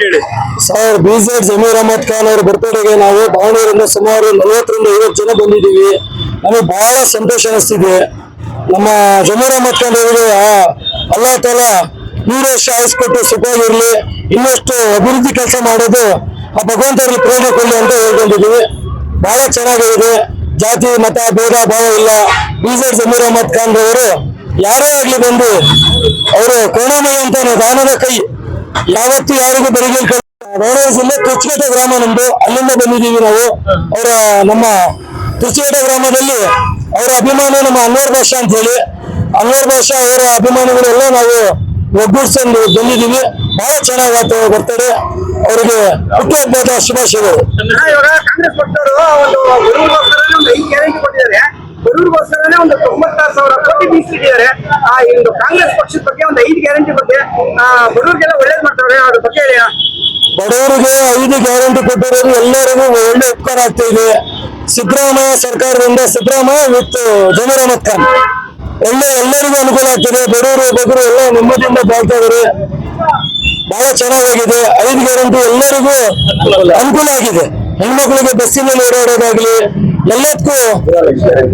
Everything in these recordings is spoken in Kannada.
ಹೇಳಿ sir B Z Zameer Ahmed Khan ಅವರ ಬರ್ತಡೆಗೆ ನಾವು ದಾವಣಗೆರೆಯಿಂದ ಸುಮಾರು ನಲವತ್ತರಿಂದ ಐವತ್ತು ಜನ ಬಂದಿದ್ದೀವಿ. ನಮಗೆ ಬಹಳ ಸಂತೋಷ ಅನಿಸ್ತಿದೆ. ನಮ್ಮ ಜಮೀರ್ ಅಹಮದ್ ಖಾನ್ ಅವರಿಗೆ ಅಲ್ಲಾ ತಾಲ ನೂರು ವರ್ಷ ಆಯಿಸ್ಕೊಟ್ಟು ಸುಖವಾಗಿರ್ಲಿ, ಇನ್ನಷ್ಟು ಅಭಿವೃದ್ಧಿ ಕೆಲಸ ಮಾಡೋದು ಆ ಭಗವಂತರಲ್ಲಿ ಪ್ರೇರಣೆ ಕೊಡಲಿ ಅಂತ ಹೇಳ್ಕೊಂಡಿದ್ದೀವಿ. ಬಹಳ ಚೆನ್ನಾಗಿದೆ. ಜಾತಿ, ಮತ, ಭೇದ, ಭಾವ ಇಲ್ಲ. ಬಿಜೆಡ್ ಜಮೀರ್ ಅಹಮದ್ ಖಾನ್ ಅವರು ಯಾರೇ ಆಗ್ಲಿ ಬಂದು ಅವರು ಕರುಣಾಮಯ ಅಂತ ಕೈ ಯಾವತ್ತು ಯಾರಿಗೂ ಬರೀಲಿ ದಾವಣಗೆರೆ ಜಿಲ್ಲೆ ತುರ್ಚಗೇಟೆ ಗ್ರಾಮ ನಮ್ದು. ಅಲ್ಲಿಂದ ಬಂದಿದ್ದೀವಿ ನಾವು. ಅವರ, ನಮ್ಮ ತುರ್ಚಗೇಟೆ ಗ್ರಾಮದಲ್ಲಿ ಅವರ ಅಭಿಮಾನ ನಮ್ಮ ಅನ್ವರ್ ಭಾಷಾ ಅಂತ ಹೇಳಿ ಅನ್ವರ್ ಭಾಷಾ ಅವರ ಅಭಿಮಾನಿಗಳೆಲ್ಲ ನಾವು ಒಗ್ಗೂಡ್ಸಂದು ಬಂದಿದ್ದೀವಿ. ಬಹಳ ಚೆನ್ನಾಗಿ ಬರ್ತಾರೆ ಅವರಿಗೆ ಹುಟ್ಟುಹಬ್ಬದ ಶುಭಾಶಯಗಳು ಇವಾಗ ಕಾಂಗ್ರೆಸ್ ಪಕ್ಷದವರು ಒಂದು ಬಡವರಿಗೋಸ್ಕರನೇ ಒಂದು ಐದು ಗ್ಯಾರಂಟಿ ಕೊಟ್ಟಿದ್ದಾರೆ ಬಡವರಿಗೋಸ್ಕರನೇ ಒಂದು ತೊಂಬತ್ತಾರು ಸಾವಿರ ಕೋಟಿ ಮೀಸಲಿಟ್ಟಿದ್ದಾರೆ. ಆ ಒಂದು ಕಾಂಗ್ರೆಸ್ ಪಕ್ಷದ ಬಗ್ಗೆ ಒಂದು ಐದು ಗ್ಯಾರಂಟಿ ಬಗ್ಗೆ, ಆ, ಬಡವರಿಗೆಲ್ಲ ಒಳ್ಳೇದ್ ಮಾಡ್ತಾರೆ. ಅದ್ರ ಬಗ್ಗೆ ಬಡವರಿಗೆ ಐದು ಗ್ಯಾರಂಟಿ ಕೊಟ್ಟಿರೋದು ಎಲ್ಲರಿಗೂ ಒಳ್ಳೆ ಉಪಕಾರ ಆಗ್ತಾ ಇದೆ. ಸಿದ್ದರಾಮಯ್ಯ ಸರ್ಕಾರದಿಂದ ಸಿದ್ದರಾಮಯ್ಯ ವಿತ್ ಜಮೀರ್ ಖಾನ್ ಎಲ್ಲರಿಗೂ ಅನುಕೂಲ ಆಗ್ತದೆ. ಬಡವರು ಬಗರು ಎಲ್ಲ ನೆಮ್ಮದಿಯಿಂದ ಬಾಳ್ತಾ ಇದಾರೆ ಬಹಳ ಚೆನ್ನಾಗಿದೆ ಐದು ಗ್ಯಾರಂಟಿ ಎಲ್ಲರಿಗೂ ಅನುಕೂಲ ಆಗಿದೆ. ಹೆಣ್ಮಕ್ಳಿಗೆ ಬಸ್ಸಿನಲ್ಲಿ ಓಡಾಡೋದಾಗ್ಲಿ ಎಲ್ಲದಕ್ಕೂ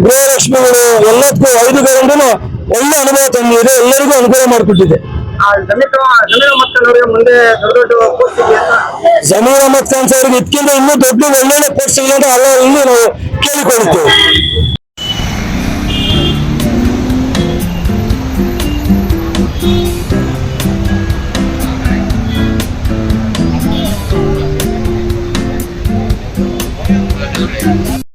ಗೃಹಲಕ್ಷ್ಮಿಗಳು, ಎಲ್ಲದಕ್ಕೂ ಐದು ಗ್ಯಾರಂಟಿನೂ ಒಳ್ಳೆ ಅನುಭವ ತಂದಿದೆ, ಎಲ್ಲರಿಗೂ ಅನುಕೂಲ ಮಾಡಿಕೊಟ್ಟಿದೆ. ಜಮೀರ್ ಅಹಮದ್ ಖಾನ್ ಸರ್ ಇದಕ್ಕಿಂತ ಇನ್ನೂ ದೊಡ್ಡ ಒಳ್ಳೆ ಪೋಸ್ಟ್ ಸಿಗಲಿ ಅಂತ ಅಲ್ಲ ಇಲ್ಲಿ ನಾವು ಕೇಳಿಕೊಳ್ಳುತ್ತೇವೆ.